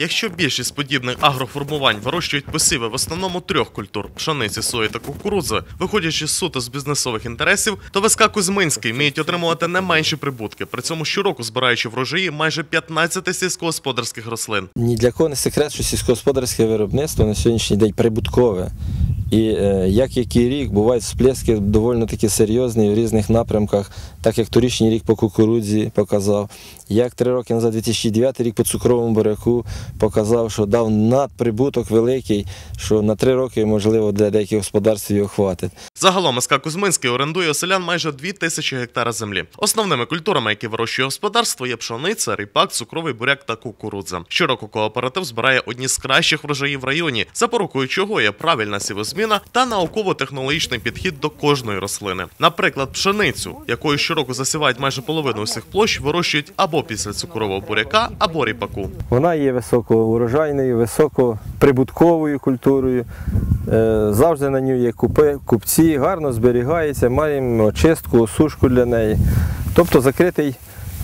Якщо більшість подібних агроформувань вирощують посіви в основному трьох культур пшениці, сої та кукурудзи, виходячи суто з бізнесових інтересів, то ВСК Кузьминський вміють отримувати не менші прибутки, при цьому щороку збираючи врожаї майже 15 сільськогосподарських рослин. Ні для кого не секрет, що сільськогосподарське виробництво на сьогоднішній день прибуткове. І е, як який рік бувають всплески доволі таки серйозні в різних напрямках, так як торічній рік по кукурудзі показав, як три роки назад, 2009 рік по цукровому буряку показав, що дав надприбуток великий, що на три роки, можливо, для деяких господарств його хватить. Загалом СК Кузьминський орендує селян майже 2 тисячі гектара землі. Основними культурами, які вирощує господарство, є пшениця, ріпак, цукровий буряк та кукурудза. Щороку кооператив збирає одні з кращих врожаїв в районі, запорукою чого є правильна сівозміна та науково-технологічний підхід до кожної рослини. Наприклад, пшеницю, якою щороку засівають майже половину усіх площ, вирощують або після цукрового буряка, або ріпаку. Вона є високоурожайною, високоприбутковою культурою. Е, Завжди на ній є купи, купці, гарно зберігається, маємо очистку, осушку для неї. Тобто закритий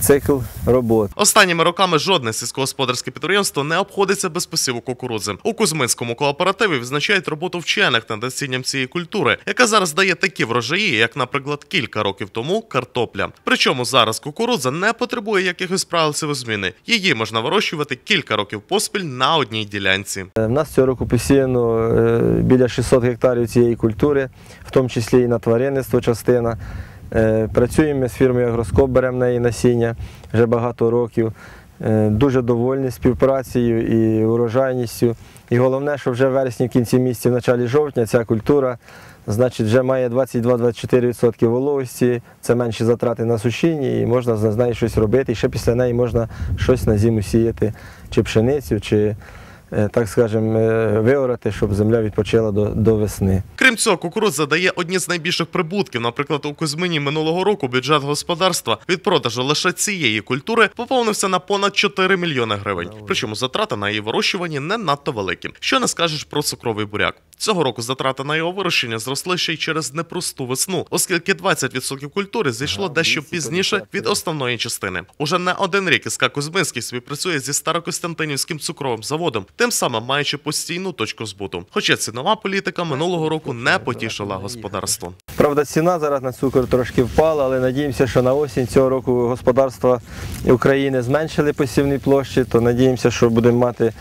цикл робот. Останніми роками жодне сільськогосподарське підприємство не обходиться без посіву кукурудзи. У Кузьминському кооперативі відзначають роботу вчених над насінням цієї культури, яка зараз дає такі врожаї, як, наприклад, кілька років тому картопля. Причому зараз кукурудза не потребує якихось правил сівозміни. Її можна вирощувати кілька років поспіль на одній ділянці. Е, В нас цього року посіяно е, біля 600 гектарів цієї культури, в тому числі і на тваринництво частина. Е, Працюємо з фірмою Агроскоп, беремо неї насіння вже багато років. Е, Дуже довольні співпрацею і урожайністю. І головне, що вже в вересні, в кінці місяця, в началі жовтня ця культура значить, вже має 22-24% вологості, це менші затрати на сушінні, і можна з нею щось робити. І ще після неї можна щось на зиму сіяти, чи пшеницю, чи, так скажемо, е, виорати, щоб земля відпочила до, до весни. Крім цього, кукурудза дає одні з найбільших прибутків. Наприклад, у Кузьмині минулого року бюджет господарства від продажу лише цієї культури поповнився на понад 4 мільйони гривень. Причому затрати на її вирощування не надто великі. Що не скажеш про цукровий буряк? Цього року затрати на його вирощення зросли ще й через непросту весну, оскільки 20% культури зійшло дещо пізніше від основної частини. Уже не один рік СК Кузьминський співпрацює зі Старокостянтинівським цукровим заводом, тим самим маючи постійну точку збуту. Хоча цінова політика минулого року не потішила господарство. Правда, ціна зараз на цукор трошки впала, але надіємося, що на осінь цього року господарства України зменшили посівні площі, то надіємося, що будемо мати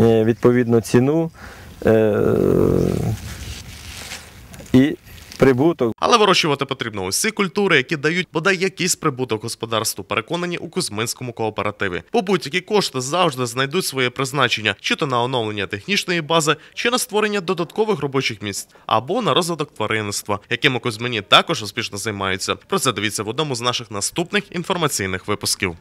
е, відповідну ціну і прибуток. Але вирощувати потрібно усі культури, які дають бодай якийсь прибуток господарству, переконані у Кузьминському кооперативі. Бо будь-які кошти завжди знайдуть своє призначення, чи то на оновлення технічної бази, чи на створення додаткових робочих місць, або на розвиток тваринництва, яким у Кузьмині також успішно займаються. Про це дивіться в одному з наших наступних інформаційних випусків.